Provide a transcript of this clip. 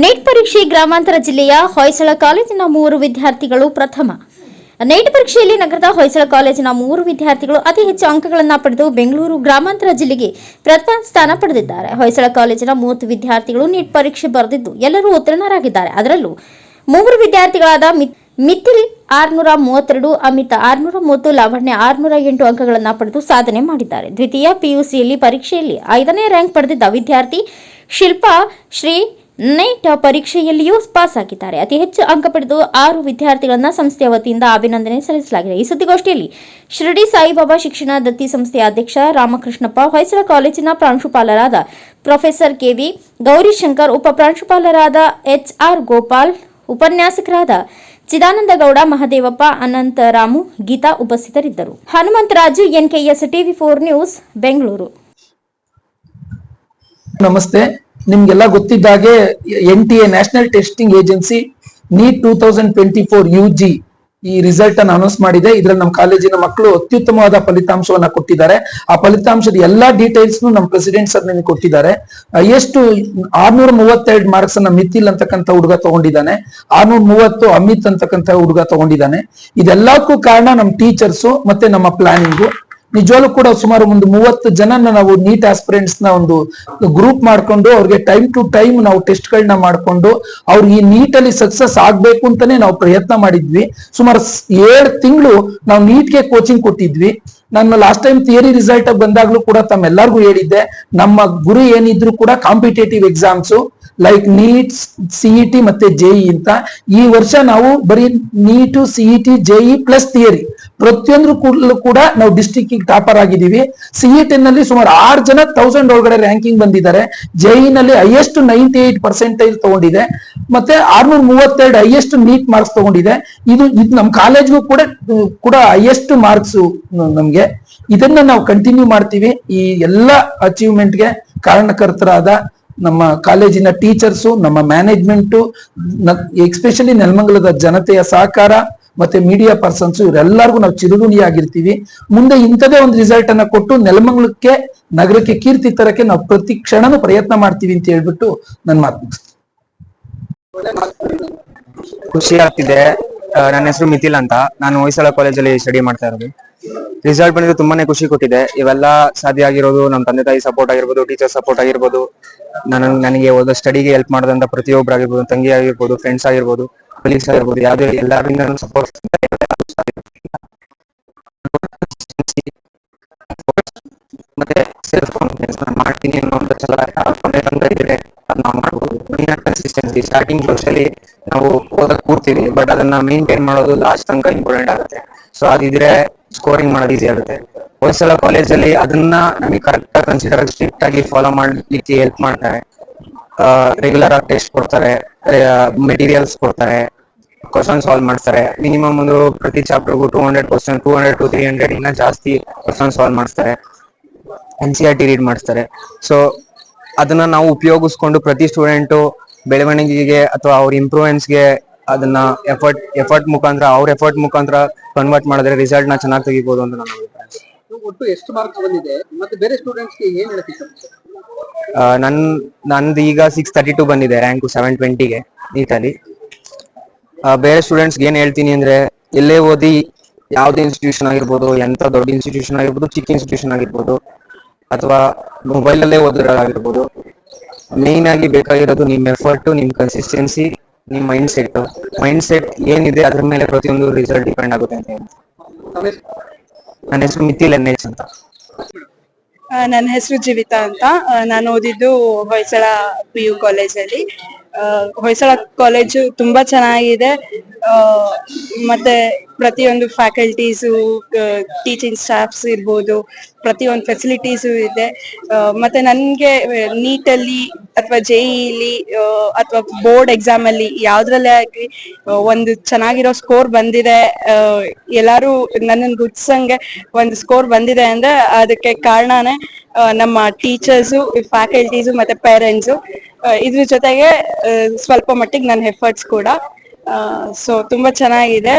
Neat ಪರೀಕ್ಷೆ ಗ್ರಾಮಾಂತರ ಜಿಲ್ಲೆಯ ಹೊಯ್ಸಳ ಕಾಲೇಜಿನ ಮೂವರು ವಿದ್ಯಾರ್ಥಿಗಳು ಪ್ರಥಮ. ನೀಟ್ ಪರೀಕ್ಷೆಯಲ್ಲಿ ನಗರದ ಹೊಯ್ಸಳ ಕಾಲೇಜಿನ ಮೂರು ವಿದ್ಯಾರ್ಥಿಗಳು ಅತಿ ಹೆಚ್ಚು ಅಂಕಗಳನ್ನು ಪಡೆದು ಬೆಂಗಳೂರು ಗ್ರಾಮಾಂತರ ಜಿಲ್ಲೆಗೆ ಪ್ರಥಮ ಸ್ಥಾನ ಪಡೆದಿದ್ದಾರೆ. ಹೊಯ್ಸಳ ಕಾಲೇಜಿನ ಮೂವತ್ತು ವಿದ್ಯಾರ್ಥಿಗಳು ನೀಟ್ ಪರೀಕ್ಷೆ ಬರೆದಿದ್ದು ಎಲ್ಲರೂ ಉತ್ತೀರ್ಣರಾಗಿದ್ದಾರೆ. ಅದರಲ್ಲೂ ಮೂವರು ವಿದ್ಯಾರ್ಥಿಗಳಾದ ಮಿಥಿಲ್ ಆರ್ನೂರ ಮೂವತ್ತೆರಡು, ಅಮಿತ್ ಆರ್ನೂರ ಮೂವತ್ತು, ಲಾವಣ್ಯ ಆರ್ನೂರ ಎಂಟು ಅಂಕಗಳನ್ನು ಪಡೆದು ಸಾಧನೆ ಮಾಡಿದ್ದಾರೆ. ದ್ವಿತೀಯ ಪಿಯುಸಿಯಲ್ಲಿ ಪರೀಕ್ಷೆಯಲ್ಲಿ ಐದನೇ ರ್ಯಾಂಕ್ ಪಡೆದಿದ್ದ ವಿದ್ಯಾರ್ಥಿ ಶಿಲ್ಪಾ ಶ್ರೀ ನೆಟ್ ಪರೀಕ್ಷೆಯಲ್ಲಿಯೂ ಪಾಸ್ ಆಗಿದ್ದಾರೆ. ಅತಿ ಹೆಚ್ಚು ಅಂಕ ಪಡೆದು ಆರು ವಿದ್ಯಾರ್ಥಿಗಳನ್ನ ಸಂಸ್ಥೆಯ ವತಿಯಿಂದ ಅಭಿನಂದನೆ ಸಲ್ಲಿಸಲಾಗಿದೆ. ಈ ಸುದ್ದಿಗೋಷ್ಠಿಯಲ್ಲಿ ಶಿರಡಿ ಸಾಯಿಬಾಬಾ ಶಿಕ್ಷಣ ದತ್ತಿ ಸಂಸ್ಥೆಯ ಅಧ್ಯಕ್ಷ ರಾಮಕೃಷ್ಣಪ್ಪ, ಹೊಯ್ಸಳ ಕಾಲೇಜಿನ ಪ್ರಾಂಶುಪಾಲರಾದ ಪ್ರೊಫೆಸರ್ ಕೆವಿ ಗೌರಿಶಂಕರ್, ಉಪ ಪ್ರಾಂಶುಪಾಲರಾದ ಎಚ್ ಆರ್ ಗೋಪಾಲ್, ಉಪನ್ಯಾಸಕರಾದ ಚಿದಾನಂದ ಗೌಡ ಮಹದೇವಪ್ಪ ಅನಂತರಾಮು ಗೀತಾ ಉಪಸ್ಥಿತರಿದ್ದರು. Hanumantharaju NKS TV four news, Bengaluru. ನಮಸ್ತೆ. ನಿಮ್ಗೆಲ್ಲ ಗೊತ್ತಿದ್ದಾಗೆ N T A national testing agency NEET two thousand twenty four U G ಈ ರಿಸಲ್ಟ್ ಅನ್ನು ಅನೌನ್ಸ್ ಮಾಡಿದೆ. ಇದ್ರಲ್ಲಿ ನಮ್ಮ ಕಾಲೇಜಿನ ಮಕ್ಕಳು ಅತ್ಯುತ್ತಮವಾದ ಫಲಿತಾಂಶವನ್ನ ಕೊಟ್ಟಿದ್ದಾರೆ. ಆ ಫಲಿತಾಂಶದ ಎಲ್ಲಾ ಡೀಟೇಲ್ಸ್ ನಮ್ಮ ಪ್ರೆಸಿಡೆಂಟ್ ಸರ್ ನಿಮಗೆ ಕೊಟ್ಟಿದ್ದಾರೆ. ಎಷ್ಟು ಆರ್ನೂರ ಮೂವತ್ತೆರಡು ಮಾರ್ಕ್ಸ್ ಅನ್ನ ಮಿಥಿಲ್ ಅಂತಕ್ಕಂಥ ಹುಡುಗ ತಗೊಂಡಿದ್ದಾನೆ. ಆರ್ನೂರ ಮೂವತ್ತು ಅಮಿತ್ ಅಂತಕ್ಕಂಥ ಹುಡುಗ ತಗೊಂಡಿದ್ದಾನೆ. ಇದೆಲ್ಲಕ್ಕೂ ಕಾರಣ ನಮ್ಮ ಟೀಚರ್ಸ್ ಮತ್ತೆ ನಮ್ಮ ಪ್ಲಾನಿಂಗು ನಿಜವಾಗ್ಲೂ ಕೂಡ ಸುಮಾರು ಒಂದು ಮೂವತ್ತು ಜನನ ನಾವು ನೀಟ್ ಆಸ್ಪಿರೆಂಟ್ಸ್ನ ಒಂದು ಗ್ರೂಪ್ ಮಾಡ್ಕೊಂಡು ಅವ್ರಿಗೆ ಟೈಮ್ ಟು ಟೈಮ್ ನಾವು ಟೆಸ್ಟ್ ಗಳನ್ನ ಮಾಡ್ಕೊಂಡು ಅವ್ರು ಈ ನೀಟ್ ಅಲ್ಲಿ ಸಕ್ಸಸ್ ಆಗ್ಬೇಕು ಅಂತಾನೆ ನಾವು ಪ್ರಯತ್ನ ಮಾಡಿದ್ವಿ. ಸುಮಾರು ಏಳು ತಿಂಗಳು ನಾವು ನೀಟ್ಗೆ ಕೋಚಿಂಗ್ ಕೊಟ್ಟಿದ್ವಿ. ನಾನು ಲಾಸ್ಟ್ ಟೈಮ್ ಥಿಯರಿ ರಿಸಲ್ಟ್ ಬಂದಾಗ್ಲೂ ಕೂಡ ತಮ್ಮೆಲ್ಲರಿಗೂ ಹೇಳಿದ್ದೆ, ನಮ್ಮ ಗುರಿ ಏನಿದ್ರು ಕೂಡ competitive exams like NEET CET ಮತ್ತೆ ಜೆಇ ಅಂತ. ಈ ವರ್ಷ ನಾವು ಬರೀ NEET CET JEE plus theory ಪ್ರತಿಯೊಂದು ಕೂಡಲೂ ಕೂಡ ನಾವು ಡಿಸ್ಟಿಕ್ ಟಾಪರ್ ಆಗಿದ್ದೀವಿ. ಸಿಇಟಿ ನಲ್ಲಿ ಸುಮಾರು ಆರು ಜನ ತೌಸಂಡ್ ಒಳಗಡೆ ರ್ಯಾಂಕಿಂಗ್ ಬಂದಿದ್ದಾರೆ. ಜೆಇ ನಲ್ಲಿ ಹೈಯೆಸ್ಟ್ ನೈಂಟಿ ಏಟ್ ಪರ್ಸೆಂಟೇಜ್ ತಗೊಂಡಿದೆ. ಮತ್ತೆ ಆರ್ನೂರ ಮೂವತ್ತೆರಡು ಹೈಯೆಸ್ಟ್ ನೀಟ್ ಮಾರ್ಕ್ಸ್ ತಗೊಂಡಿದೆ. ಇದು ಇದು ನಮ್ಮ ಕಾಲೇಜ್ಗೂ ಕೂಡ ಕೂಡ ಹೈಯೆಸ್ಟ್ ಮಾರ್ಕ್ಸ್ ನಮ್ಗೆ. ಇದನ್ನ ನಾವು ಕಂಟಿನ್ಯೂ ಮಾಡ್ತೀವಿ. ಈ ಎಲ್ಲ ಅಚೀವ್ಮೆಂಟ್ಗೆ ಕಾರಣಕರ್ತರಾದ ನಮ್ಮ ಕಾಲೇಜಿನ ಟೀಚರ್ಸು ನಮ್ಮ ಮ್ಯಾನೇಜ್ಮೆಂಟು ಎಸ್ಪೆಷಲಿ ನೆಲಮಂಗಲದ ಜನತೆಯ ಸಹಕಾರ ಮತ್ತೆ ಮೀಡಿಯಾ ಪರ್ಸನ್ಸ್ ಇವರೆಲ್ಲರಿಗೂ ನಾವು ಚಿರುಗುಣಿಯಾಗಿರ್ತೀವಿ ಮುಂದೆ ಇಂಥದೇ ಒಂದು ರಿಸಲ್ಟ್ ಅನ್ನ ಕೊಟ್ಟು ನೆಲಮಂಗ್ಲಕ್ಕೆ, ನಗರಕ್ಕೆ ಕೀರ್ತಿ ತರಕ್ಕೆ ನಾವು ಪ್ರತಿ ಕ್ಷಣನೂ ಪ್ರಯತ್ನ ಮಾಡ್ತೀವಿ ಅಂತ ಹೇಳ್ಬಿಟ್ಟು ನನ್ನ ಮಾತು. ಖುಷಿ ಆಗ್ತಿದೆ. ನನ್ನ ಹೆಸರು ಮಿಥಿಲ್ ಅಂತ. ನಾನು ಹೊಯ್ಸಳ ಕಾಲೇಜಲ್ಲಿ ಸ್ಟಡಿ ಮಾಡ್ತಾ ಇರೋದು. ರಿಸಲ್ಟ್ ಬಂದಿದ್ದು ತುಂಬಾನೇ ಖುಷಿ ಕೊಟ್ಟಿದೆ. ಇವೆಲ್ಲ ಸಾಧ್ಯ ಆಗಿರೋದು, ನಮ್ಮ ತಂದೆ ತಾಯಿ ಸಪೋರ್ಟ್ ಆಗಿರ್ಬೋದು ಟೀಚರ್ ಸಪೋರ್ಟ್ ಆಗಿರ್ಬೋದು. ನನ್ನ ನನಗೆ ಓದೋ ಸ್ಟಡಿಗೆ ಹೆಲ್ಪ್ ಮಾಡಿದಂತ ಪ್ರತಿಯೊಬ್ಬರು ಆಗಿರ್ಬೋದು, ತಂಗಿ ಆಗಿರ್ಬೋದು ಫ್ರೆಂಡ್ಸ್ ಆಗಿರ್ಬೋದು. ಕೊಲೀಗ್ಸ್ ಆಗಿರ್ಬೋದು ಯಾವುದೇ ಎಲ್ಲರಿಂದ ಸಪೋರ್ಟ್ ಮತ್ತೆ ಸೆಲ್ಫ್ ಮಾಡ್ತೀನಿ ಅನ್ನೋ ಛಲ ನಾವು ಮಾಡ್ಬೋದು. ಕನ್ಸಿಸ್ಟೆನ್ಸಿ ಸ್ಟಾರ್ಟಿಂಗ್ ಅಲ್ಲಿ ನಾವು ಓದಕ್ ಕೂರ್ತೀವಿ ಬಟ್ ಅದನ್ನ ಮೇಂಟೈನ್ ಮಾಡೋದು ಲಾಸ್ಟ್ ತನಕ ಇಂಪಾರ್ಟೆಂಟ್ ಆಗುತ್ತೆ. ಸೊ ಅದಿದ್ರೆ ಸ್ಕೋರಿಂಗ್ ಮಾಡೋದು ಈಸಿ ಆಗುತ್ತೆ. ಹೊಯ್ಸಳ ಕಾಲೇಜಲ್ಲಿ ಅದನ್ನ ನಮಗೆ ಕರೆಕ್ಟ್ ಆಗಿ ಕನ್ಸಿಡರ್ ಸ್ಟ್ರಿಕ್ಟ್ ಆಗಿ ಫಾಲೋ ಮಾಡ್ಲಿಕ್ಕೆ ಹೆಲ್ಪ್ ಮಾಡ್ತಾರೆ. ರೆಗ್ಯುಲರ್ ಆಗಿ ಟೆಸ್ಟ್ ಕೊಡ್ತಾರೆ ಮೆಟೀರಿಯಲ್ಸ್ ಕೊಡ್ತಾರೆ ಕ್ವಶನ್ ಸಾಲ್ವ್ ಮಾಡ್ತಾರೆ. ಮಿನಿಮಮ್ ಒಂದು ಪ್ರತಿ ಚಾಪ್ಟರ್ಗೂ two hundred question two hundred to three hundred ಇನ್ನ ಜಾಸ್ತಿ ಕ್ವಶನ್ ಸಾಲ್ವ್ ಮಾಡ್ತಾರೆ. N C R T read ಮಾಡಿಸ್ತಾರೆ ಸೊ ಅದನ್ನ ನಾವು ಉಪಯೋಗಿಸ್ಕೊಂಡು ಪ್ರತಿ ಸ್ಟೂಡೆಂಟು ಬೆಳವಣಿಗೆಗೆ ಅಥವಾ ಅವ್ರ ಇಂಪ್ರೂವ್ಮೆಂಟ್ಸ್ಗೆ ಅದನ್ನ ಎಫರ್ಟ್ ಎಫರ್ಟ್ ಮುಖಾಂತರ ಅವ್ರ ಎಫರ್ಟ್ ಮುಖಾಂತರ ಕನ್ವರ್ಟ್ ಮಾಡಿದ್ರೆ ರಿಸಲ್ಟ್ನ ಚೆನ್ನಾಗಿ ತೆಗಿಬಹುದು ಅಂತ ನನ್ನ ಅಭಿಪ್ರಾಯ. ಒಟ್ಟು ಎಷ್ಟು ಮಾರ್ಕ್ಸ್ ಬಂದಿದೆ? ಮತ್ತೆ ಬೇರೆ ಸ್ಟೂಡೆಂಟ್ಸ್ಗೆ ಏನ್? ಆ, ನನ್, ನಂದು ಈಗ ಸಿಕ್ಸ್ ತರ್ಟಿ ಟು ಬಂದಿದೆ ರ್ಯಾಂಕು ಸೆವೆನ್ ಟ್ವೆಂಟಿಗೆ ನೀಟಲ್ಲಿ. ಬೇರೆ ಸ್ಟೂಡೆಂಟ್ಸ್ಗೆ ಏನ್ ಹೇಳ್ತೀನಿ ಅಂದ್ರೆ, ಎಲ್ಲೇ ಓದಿ ಯಾವುದೇ ಇನ್ಸ್ಟಿಟ್ಯೂಷನ್ ಆಗಿರ್ಬೋದು, ಎಂತ ದೊಡ್ಡ ಇನ್ಸ್ಟಿಟ್ಯೂಷನ್ ಆಗಿರ್ಬೋದು, ಚಿಕ್ಕ ಇನ್ಸ್ಟಿಟ್ಯೂಷನ್ ಆಗಿರ್ಬೋದು, ಅಥವಾ ಮೊಬೈಲ್ ಅಲ್ಲೇ ಓದಿರೋದಾಗಿರ್ಬೋದು ಮೇಯ್ನ್ ಆಗಿ ಬೇಕಾಗಿರೋದು ನಿಮ್ಮ ಎಫರ್ಟ್ ನಿಮ್ ಕನ್ಸಿಸ್ಟೆನ್ಸಿ ನಿಮ್ ಮೈಂಡ್ ಸೆಟ್ ಮೈಂಡ್ ಸೆಟ್ ಏನಿದೆ ಅದ್ರ ಮೇಲೆ ಪ್ರತಿಯೊಂದು ರಿಸಲ್ಟ್ ಡಿಪೆಂಡ್ ಆಗುತ್ತೆ ಅಂತ ಹೇಳಿ? ನನ್ನ ಹೆಸರು ಮಿತಿಲ್ ಎನ್ ಎಚ್ ಅಂತ. ನನ್ನ ಹೆಸರು ಜೀವಿತಾ ಅಂತ. ನಾನು ಓದಿದ್ದು ಹೊಯ್ಸಳ ಪಿ ಯು ಕಾಲೇಜಲ್ಲಿ. ಹೊಯ್ಸಳ ಕಾಲೇಜು ತುಂಬಾ ಚೆನ್ನಾಗಿದೆ. ಮತ್ತೆ ಪ್ರತಿಯೊಂದು ಫ್ಯಾಕಲ್ಟೀಸು ಟೀಚಿಂಗ್ ಸ್ಟಾಫ್ಸ್ ಇರ್ಬೋದು, ಪ್ರತಿಯೊಂದು ಫೆಸಿಲಿಟೀಸು ಇದೆ. ಮತ್ತೆ ನನಗೆ ನೀಟಲ್ಲಿ ಅಥವಾ ಜೆಇಲಿ ಅಥವಾ ಬೋರ್ಡ್ ಎಕ್ಸಾಮ್ ಅಲ್ಲಿ ಯಾವ್ದ್ರಲ್ಲೇ ಆಗ್ಲಿ ಒಂದು ಚೆನ್ನಾಗಿರೋ ಸ್ಕೋರ್ ಬಂದಿದೆ ಎಲ್ಲಾರು ನನ್ನನ್ನು ಗುಡ್ಸಂಗೆ ಒಂದು ಸ್ಕೋರ್ ಬಂದಿದೆ ಅಂದ್ರೆ ಅದಕ್ಕೆ ಕಾರಣನೇ ನಮ್ಮ ಟೀಚರ್ಸು ಫ್ಯಾಕಲ್ಟೀಸು ಮತ್ತೆ ಪೇರೆಂಟ್ಸು ಇದ್ರ ಜೊತೆಗೆ ಸ್ವಲ್ಪ ಮಟ್ಟಿಗೆ ನನ್ನ ಎಫರ್ಟ್ಸ್ ಕೂಡ ಸೊ ತುಂಬಾ ಚೆನ್ನಾಗಿದೆ.